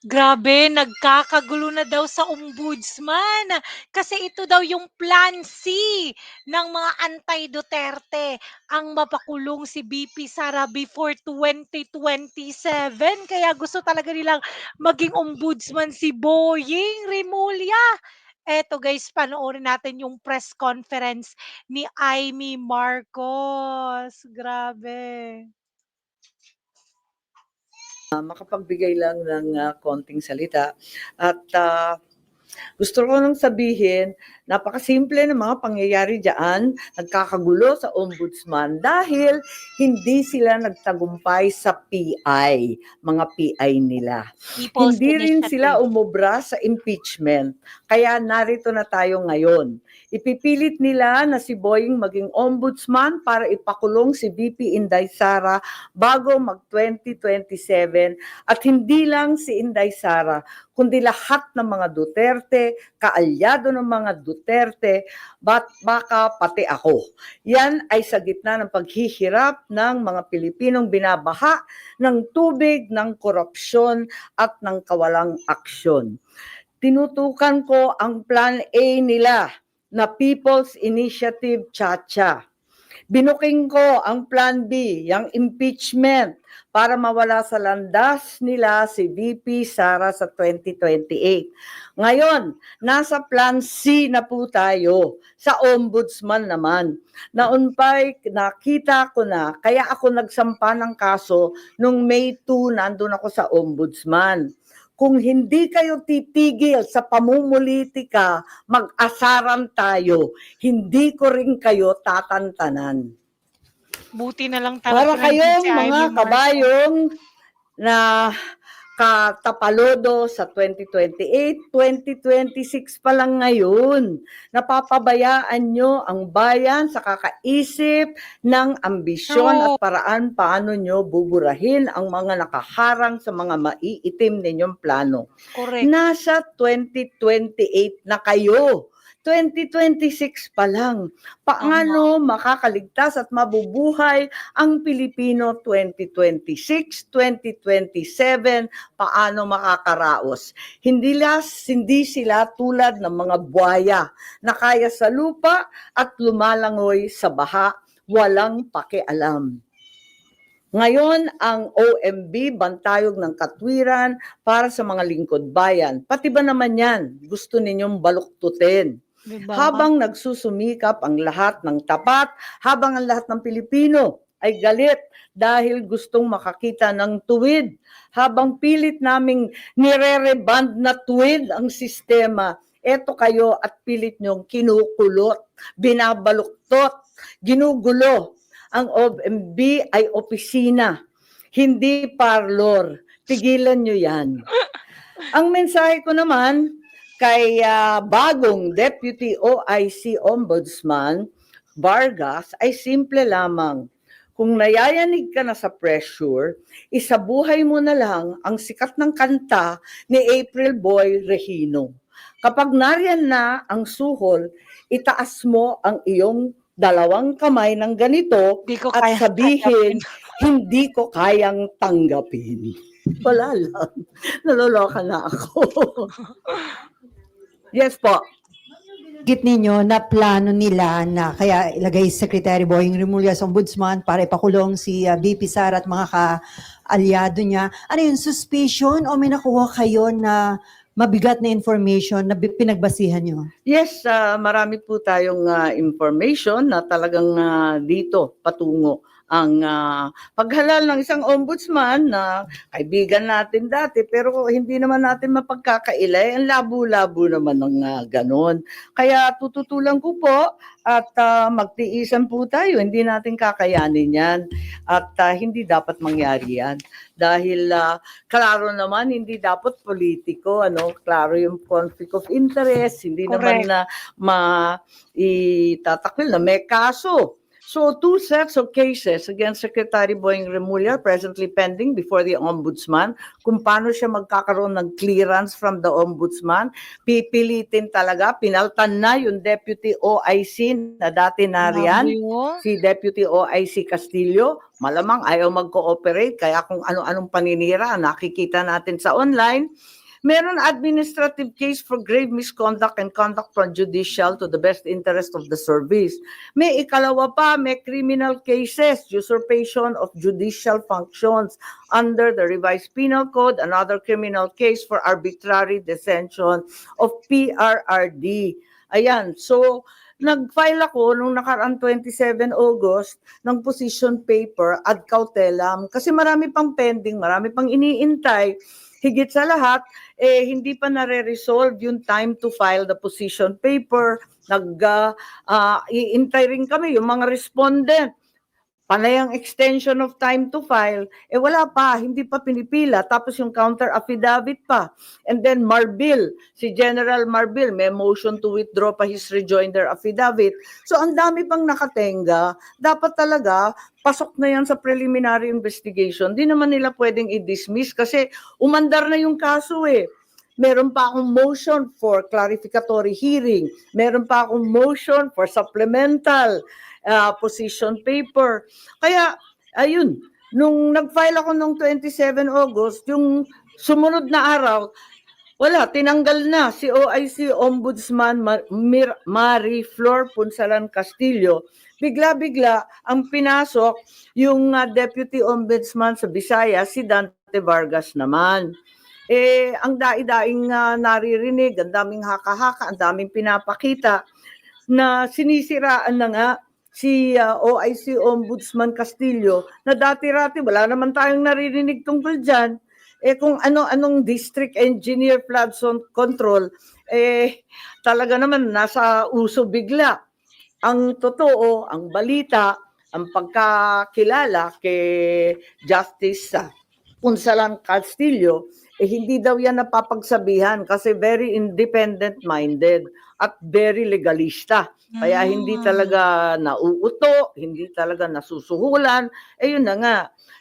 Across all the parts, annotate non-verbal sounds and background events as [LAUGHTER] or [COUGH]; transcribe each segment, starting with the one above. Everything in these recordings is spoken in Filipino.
Grabe, nagkakagulo na daw sa ombudsman. Kasi ito daw yung plan C ng mga anti-Duterte, ang mapakulong si VP Sara before 2027. Kaya gusto talaga nilang maging ombudsman si Boying Rimulya. Eto guys, panoorin natin yung press conference ni Amy Marcos. Grabe. Ah, makapagbigay lang ng ah, konting salita at ah, gusto ko nang sabihin, napakasimple ng mga pangyayari diyan, nagkakagulo sa ombudsman dahil hindi sila nagtagumpay sa PI, mga PI nila. People's Hindi rin sila umubra sa impeachment. Kaya narito na tayo ngayon. Ipipilit nila na si Boying maging ombudsman para ipakulong si VP Inday Sara bago mag 2027 at hindi lang si Inday Sara kundi lahat ng mga Duterte, kaalyado ng mga Duterte, bat baka pati ako. Yan ay sa gitna ng paghihirap ng mga Pilipinong binabaha ng tubig, ng korupsyon at ng kawalang aksyon. Tinutukan ko ang Plan A nila na People's Initiative Chacha. Binuking ko ang Plan B, yung impeachment, para mawala sa landas nila si VP Sara sa 2028. Ngayon, nasa Plan C na po tayo, sa Ombudsman naman. Naun pa'y nakita ko na, kaya ako nagsampa ng kaso nung May 2, nandun ako sa Ombudsman. Kung hindi kayo titigil sa pamumulitika, mag-asaran tayo. Hindi ko rin kayo tatantanan. Buti na lang Para talaga kayong si Amy mga kabayong na katapalodo sa 2028, 2026 pa lang ngayon. Napapabayaan nyo ang bayan sa kakaisip ng ambisyon at paraan paano nyo buburahin ang mga nakaharang sa mga maiitim ninyong plano. Correct. Nasa 2028 na kayo. 2026 pa lang. Paano makakaligtas at mabubuhay ang Pilipino 2026, 2027? Paano makakaraos? Hindi, las, hindi sila tulad ng mga buhaya na kaya sa lupa at lumalangoy sa baha, walang pakialam. Ngayon, ang OMB, bantayog ng katwiran para sa mga lingkod bayan. Pati ba naman yan, gusto ninyong baluktutin? Diba? Habang nagsusumikap ang lahat ng tapat, habang ang lahat ng Pilipino ay galit dahil gustong makakita ng tuwid, habang pilit naming nire-reband na tuwid ang sistema, eto kayo at pilit nyong kinukulot, binabaluktot, ginugulo. Ang OMB ay opisina, hindi parlor. Tigilan nyo yan. [LAUGHS] Ang mensahe ko naman, kay ah, bagong Deputy OIC Ombudsman Vargas ay simple lamang. Kung nayayanig ka na sa pressure, isabuhay mo na lang ang sikat ng kanta ni April Boy Regino. Kapag nariyan na ang suhol, itaas mo ang iyong dalawang kamay ng ganito ko at kaya sabihin, hindi ko kayang tanggapin. Wala lang. Naloloka na ako. [LAUGHS] yes po. Git ninyo na plano nila na kaya ilagay si Secretary Boying Remulla sa ombudsman para ipakulong si uh, VP Sara at mga ka-alyado niya. Ano yun, suspicion o may nakuha kayo na mabigat na information na pinagbasihan nyo? Yes, ah, marami po tayong ah, information na talagang ah, dito patungo ang ah, paghalal ng isang ombudsman na kaibigan natin dati pero hindi naman natin mapagkakailay. Ang labo-labo naman ng ah, ganon. Kaya tututulan ko po at ah, magtiisan po tayo. Hindi natin kakayanin yan at ah, hindi dapat mangyari yan. Dahil ah, klaro naman hindi dapat politiko ano klaro yung conflict of interest hindi naman Correct. na ma itatakwil na may kaso So two sets of cases against Secretary Boying Remulla presently pending before the Ombudsman. Kung paano siya magkakaroon ng clearance from the Ombudsman, pipilitin talaga, pinaltan na yung Deputy OIC na dati nariyan yun. si Deputy OIC Castillo, malamang ayaw mag-cooperate, kaya kung ano-anong paninira nakikita natin sa online. Meron administrative case for grave misconduct and conduct from judicial to the best interest of the service. May ikalawa pa, may criminal cases, usurpation of judicial functions under the revised penal code, another criminal case for arbitrary detention of PRRD. Ayan, so nag-file ako nung nakaraan 27 August ng position paper ad cautelam kasi marami pang pending, marami pang iniintay. Higit sa lahat, eh, hindi pa nare-resolve yung time to file the position paper. Nag, uh, uh, iintay rin kami yung mga respondent. Panay ang extension of time to file, eh wala pa, hindi pa pinipila. Tapos yung counter affidavit pa. And then Marbil, si General Marbil, may motion to withdraw pa his rejoinder affidavit. So ang dami pang nakatenga. Dapat talaga, pasok na yan sa preliminary investigation. Di naman nila pwedeng i-dismiss kasi umandar na yung kaso eh. Meron pa akong motion for clarificatory hearing. Meron pa akong motion for supplemental uh, position paper. Kaya, ayun, nung nag-file ako nung 27 August, yung sumunod na araw, wala, tinanggal na si OIC Ombudsman Mar- Mir- Flor Punsalan Castillo. Bigla-bigla ang pinasok yung uh, Deputy Ombudsman sa Visayas, si Dante Vargas naman. Eh, ang dai-daing uh, naririnig, ang daming haka-haka, ang daming pinapakita na sinisiraan na nga si uh, OIC Ombudsman Castillo na dati-rati wala naman tayong naririnig tungkol dyan. Eh kung ano-anong district engineer flood zone control, eh talaga naman nasa uso bigla. Ang totoo, ang balita, ang pagkakilala kay Justice uh, Punsalan Castillo, eh hindi daw yan napapagsabihan kasi very independent-minded at very legalista. Kaya hindi Mm. talaga nauuto, hindi talaga nasusuhulan. Eh yun na nga.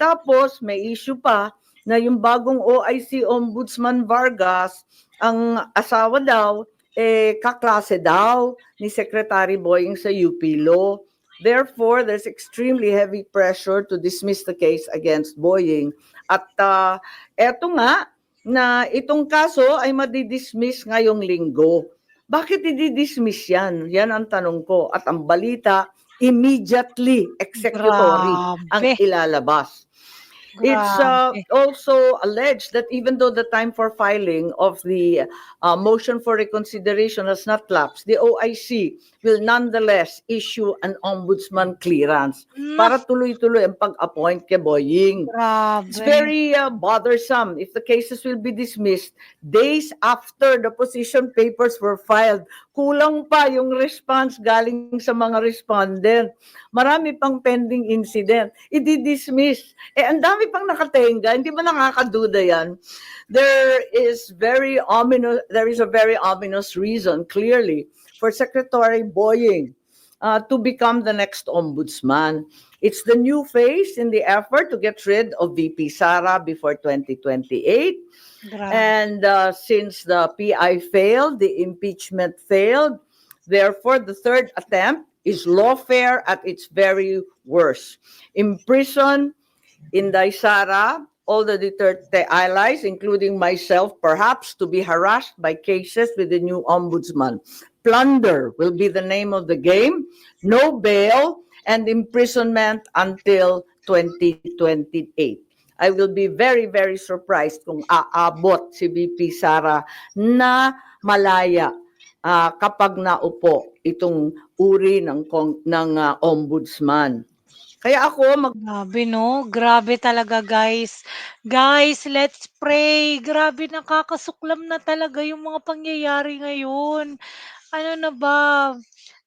Tapos may issue pa na yung bagong OIC Ombudsman Vargas, ang asawa daw, eh kaklase daw ni Secretary Boying sa UP Law. Therefore, there's extremely heavy pressure to dismiss the case against Boying. At uh, eto nga, na itong kaso ay madidismiss ngayong linggo. Bakit i-dismiss yan? Yan ang tanong ko. At ang balita, immediately executory ang Grabe. ilalabas. It's uh, also alleged that even though the time for filing of the uh, motion for reconsideration has not lapsed, the OIC will nonetheless issue an ombudsman clearance para tuloy-tuloy ang pag-appoint kay Boying. Grabe. It's very uh, bothersome if the cases will be dismissed days after the position papers were filed. Kulang pa yung response galing sa mga respondent. Marami pang pending incident. I-dismiss. Eh, ang dami pang nakatenga. Hindi ba nakakaduda yan? There is very ominous, there is a very ominous reason, clearly, for Secretary Boying uh, to become the next ombudsman. It's the new phase in the effort to get rid of VP Sara before 2028. Grabe. And uh, since the PI failed, the impeachment failed, therefore the third attempt is lawfare at its very worst. Imprison Inday Sara, all the Duterte allies, including myself, perhaps to be harassed by cases with the new ombudsman. Plunder will be the name of the game. No bail and imprisonment until 2028. I will be very, very surprised kung aabot si VP Sara na malaya ah, kapag naupo itong uri ng, ng ah, ombudsman. Kaya ako, mag Grabe, no? Grabe talaga, guys. Guys, let's pray. Grabe, nakakasuklam na talaga yung mga pangyayari ngayon. Ano na ba?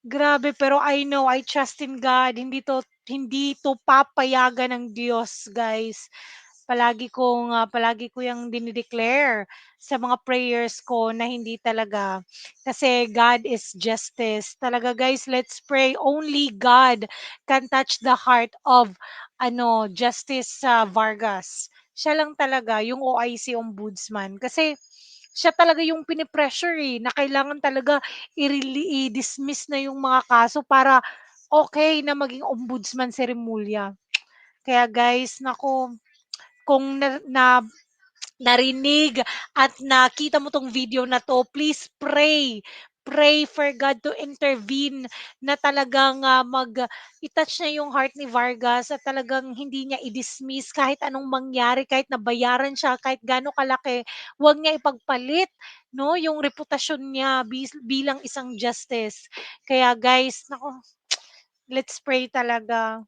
Grabe, pero I know, I trust in God. Hindi to, hindi to papayagan ng Diyos, guys. palagi kong, ah, palagi ko yang dine-declare sa mga prayers ko na hindi talaga kasi God is justice. Talaga guys, let's pray. Only God can touch the heart of ano, Justice ah, Vargas. Siya lang talaga yung OIC Ombudsman kasi siya talaga yung pinipressure eh, na kailangan talaga i-dismiss na yung mga kaso para okey na maging ombudsman si Remulla. Kaya guys, naku, kung na na narinig at nakita mo 'tong video na 'to, please pray. Pray for God to intervene na talagang, ah, mag i-touch niya yung heart ni Vargas at talagang hindi niya i-dismiss kahit anong mangyari, kahit na bayaran siya, kahit gaano kalaki, wag niya ipagpalit 'no, yung reputasyon niya bilang isang justice. Kaya guys, naku, let's pray talaga.